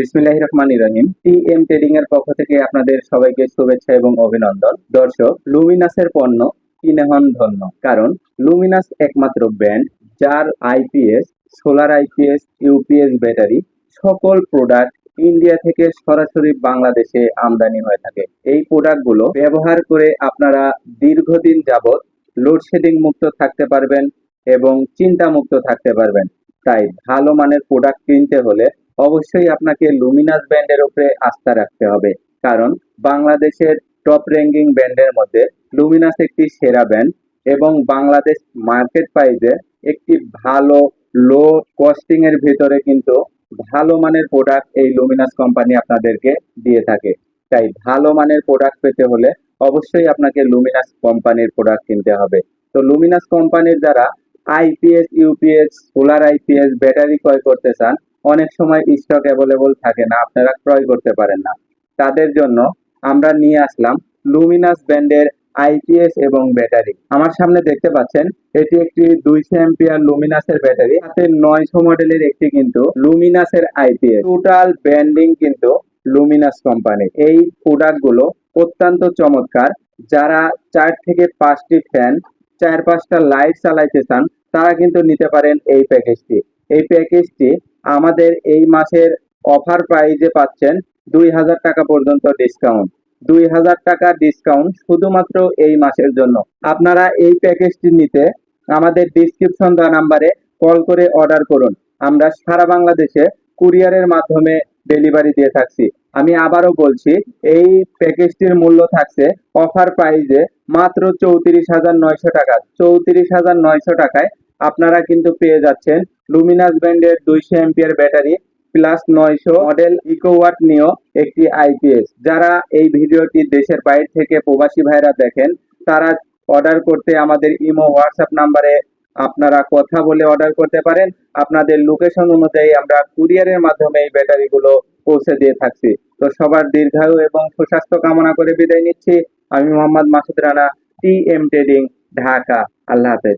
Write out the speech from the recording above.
বিসমিল্লাহির রহমানির রহিম। টি M trading এর পক্ষ থেকে আপনাদের সবাইকে শুভেচ্ছা এবং অভিনন্দন। দর্শক লুমিনাসের পণ্য কিনে হন ধন্য। কারণ লুমিনাস একমাত্র ব্র্যান্ড যার IPS solar IPS UPS battery সকল প্রোডাক্ট ইন্ডিয়া থেকে সরাসরি বাংলাদেশে আমদানি হয়ে থাকে। এই প্রোডাক্টগুলো ব্যবহার করে আপনারা দীর্ঘদিন যাবৎ লোডশেডিং মুক্ত থাকতে পারবেন এবং চিন্তা মুক্ত থাকতে পারবেন। তাই ভালো মানের প্রোডাক্ট কিনতে হলে অবশ্যই আপনাকে লুমিনাস ব্র্যান্ডের উপরে আস্থা রাখতে হবে। কারণ বাংলাদেশের টপ র্যাঙ্কিং ব্র্যান্ডের মধ্যে লুমিনাস একটি সেরা ব্র্যান্ড এবং বাংলাদেশ মার্কেট প্রাইসে একটি ভালো লো কস্টিং এর ভিতরে কিন্তু ভালো মানের প্রোডাক্ট এই লুমিনাস কোম্পানি আপনাদেরকে দিয়ে থাকে। তাই ভালো মানের প্রোডাক্ট পেতে হলে অবশ্যই আপনাকে লুমিনাস কোম্পানির প্রোডাক্ট কিনতে হবে। তো লুমিনাস কোম্পানির দ্বারা IPS UPS solar IPS battery ক্রয় করতে চান অনেক সময় স্টক অ্যাভেলেবল থাকে না, আপনারা ক্রয় করতে পারেন না। তাদের জন্য আমরা নিয়ে আসলাম লুমিনাস ব্র্যান্ডের আইপিএস এবং ব্যাটারি আমার সামনে দেখতে পাচ্ছেন, এটি একটি দুইশো এম্পিয়ার লুমিনাসের ব্যাটারি হাতে নয়শো মডেলের একটি কিন্তু লুমিনাসের আইপিএস টোটাল ব্র্যান্ডিং কিন্তু লুমিনাস কোম্পানি এই প্রোডাক্টগুলো অত্যন্ত চমৎকার। যারা চার থেকে পাঁচটি ফ্যান চার পাঁচটা লাইট চালাইতে চান, তারা কিন্তু নিতে পারেন এই প্যাকেজটি এই প্যাকেজটি আমাদের এই মাসের অফার প্রাইজে পাচ্ছেন দুই হাজার টাকা পর্যন্ত ডিসকাউন্ট দুই হাজার টাকা ডিসকাউন্ট শুধুমাত্র এই মাসের জন্য। আপনারা এই প্যাকেজটি নিতে আমাদের ডিসক্রিপশন দেওয়া নাম্বারে কল করে অর্ডার করুন। আমরা সারা বাংলাদেশে কুরিয়ারের মাধ্যমে ডেলিভারি দিয়ে থাকছি। আমি আবারও বলছি, এই প্যাকেজটির মূল্য থাকছে অফার প্রাইজে মাত্র চৌত্রিশ হাজার নয়শো টাকা। চৌত্রিশ হাজার নয়শো টাকায় আপনারা কিন্তু পেয়ে যাচ্ছেন লুমিনাস ব্র্যান্ডের দুইশো এমপিয়ার ব্যাটারি প্লাস নয়শো মডেল ইকোওয়াট নিও একটি আইপিএস যারা এই ভিডিওটি দেশের বাইরে থেকে প্রবাসী ভাইরা দেখেন, তারা অর্ডার করতে আমাদের ইমো হোয়াটসঅ্যাপ নাম্বারে আপনারা কথা বলে অর্ডার করতে পারেন। আপনাদের লোকেশন অনুযায়ী আমরা কুরিয়ারের মাধ্যমে এই ব্যাটারিগুলো পৌঁছে দিয়ে থাকছি। তো সবার দীর্ঘায়ু এবং সুস্বাস্থ্য কামনা করে বিদায় নিচ্ছি। আমি Mohammad Masud Rana T M trading Dhaka. Allah হাফেজ।